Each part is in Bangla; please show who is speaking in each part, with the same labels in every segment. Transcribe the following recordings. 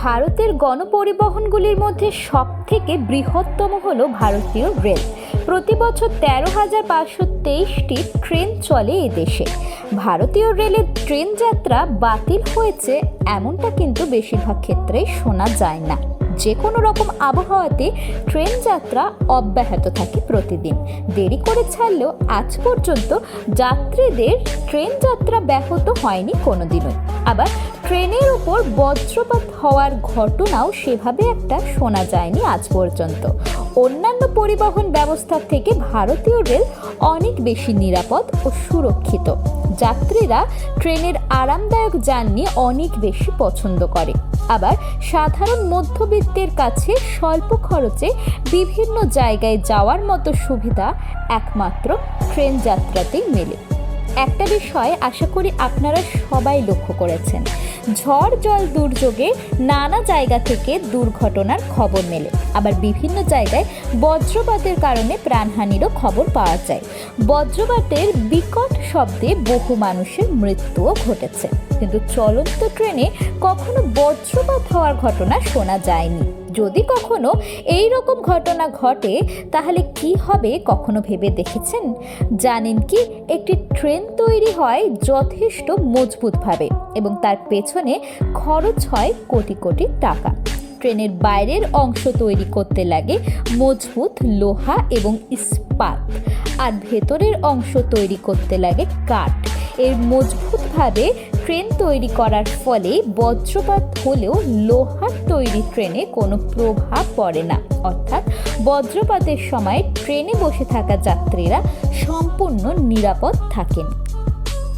Speaker 1: ভারতের গণপরিবহনগুলির মধ্যে সবথেকে বৃহত্তম হল ভারতীয় রেল। প্রতি বছর তেরো হাজার পাঁচশো তেইশটি ট্রেন চলে এ দেশে। ভারতীয় রেলের ট্রেন যাত্রা বাতিল হয়েছে এমনটা কিন্তু বেশিরভাগ ক্ষেত্রেই শোনা যায় না। যে কোনো রকম আবহাওয়াতে ট্রেন যাত্রা অব্যাহত থাকে প্রতিদিন। দেরি করে ছাড়লেও আজ পর্যন্ত যাত্রীদের ট্রেন যাত্রা ব্যাহত হয়নি কোনোদিনই আবার ট্রেনের উপর বজ্রপাত হওয়ার ঘটনাও সেভাবে একটা শোনা যায়নি আজ পর্যন্ত। অন্যান্য পরিবহন ব্যবস্থার থেকে ভারতীয় রেল অনেক বেশি নিরাপদ ও সুরক্ষিত। যাত্রীরা ট্রেনের আরামদায়ক জার্নি অনেক বেশি পছন্দ করে। আবার সাধারণ মধ্যবিত্তের কাছে স্বল্প খরচে বিভিন্ন জায়গায় যাওয়ার মতো সুবিধা একমাত্র ট্রেন যাত্রাতেই মেলে। একটা বিষয় আশা করি আপনারা সবাই লক্ষ্য করেছেন। ঝড় জল দুর্যোগে নানা জায়গা থেকে দুর্ঘটনার খবর মেলে। আবার বিভিন্ন জায়গায় বজ্রপাতের কারণে প্রাণহানিরও খবর পাওয়া যায়। বজ্রপাতের বিকট শব্দে বহু মানুষের মৃত্যুও ঘটেছে। কিন্তু চলন্ত ট্রেনে কখনো বজ্রপাত হওয়ার ঘটনা শোনা যায়নি। যদি কখনো এই রকম ঘটনা ঘটে, তাহলে কি হবে কখনো ভেবে দেখেছেন? জানেন কি, একটি ট্রেন তৈরি হয় যথেষ্ট মজবুতভাবে এবং তার পেছনে খরচ হয় কোটি কোটি টাকা। ট্রেনের বাইরের অংশ তৈরি করতে লাগে মজবুত লোহা এবং ইস্পাত আর ভেতরের অংশ তৈরি করতে লাগে কাঠ। এর মজবুতভাবে ট্রেন তৈরি করার ফলে বজ্রপাত হলেও লোহার তৈরি ট্রেনে কোনো প্রভাব পড়ে না। অর্থাৎ বজ্রপাতের সময় ট্রেনে বসে থাকা যাত্রীরা সম্পূর্ণ নিরাপদ থাকেন।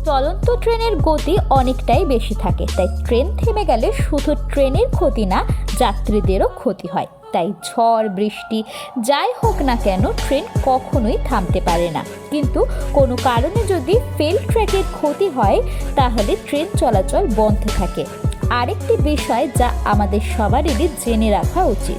Speaker 1: চলন্ত ট্রেনের গতি অনেকটাই বেশি থাকে, তাই ট্রেন থেমে গেলে শুধু ট্রেনের ক্ষতি না, যাত্রীদেরও ক্ষতি হয়। তাই ঝড়, বৃষ্টি, যাই হোক না কেন ট্রেন কখনোই থামতে পারে না। কিন্তু কোনো কারণে যদি ফেল ট্র্যাকের ক্ষতি হয়, তাহলে ট্রেন চলাচল বন্ধ থাকে। আরেকটি বিষয় যা আমাদের সবারই জেনে রাখা উচিত।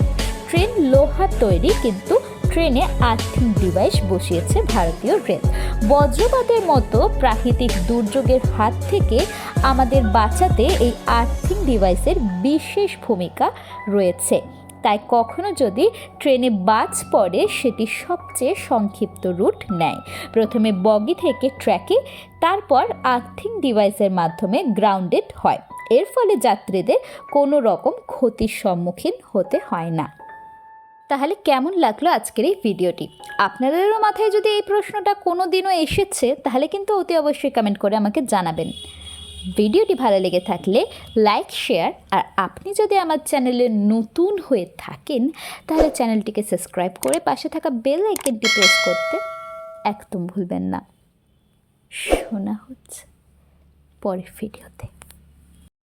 Speaker 1: ট্রেন লোহার তৈরি কিন্তু ট্রেনে আর্থিং ডিভাইস বসিয়েছে ভারতীয় রেল বজ্রপাতের মতো প্রাকৃতিক দুর্যোগের হাত থেকে আমাদের বাঁচাতে এই আর্থিং ডিভাইসের বিশেষ ভূমিকা রয়েছে। তাই কখনো যদি ট্রেনে বাজ পড়ে, সেটি সবচেয়ে সংক্ষিপ্ত রুট নেয়। প্রথমে বগি থেকে ট্র্যাকে, তারপর আর্থিং ডিভাইসের মাধ্যমে গ্রাউন্ডেড হয়। এর ফলে যাত্রীদের কোনো রকম ক্ষতির সম্মুখীন হতে হয় না। তাহলে কেমন লাগল আজকের এই ভিডিওটি? আপনাদেরও মাথায় যদি এই প্রশ্নটা কোনো দিনও এসেছে, তাহলে কিন্তু অতি অবশ্যই কমেন্ট করে আমাকে জানাবেন। ভিডিওটি ভালো লেগে থাকলে লাইক, শেয়ার, আর আপনি যদি আমার চ্যানেলে নতুন হয়ে থাকেন, তাহলে চ্যানেলটিকে সাবস্ক্রাইব করে পাশে থাকা বেল আইকনটি প্রেস করতে একদম ভুলবেন না। শোনা হচ্ছে পরের ভিডিওতে।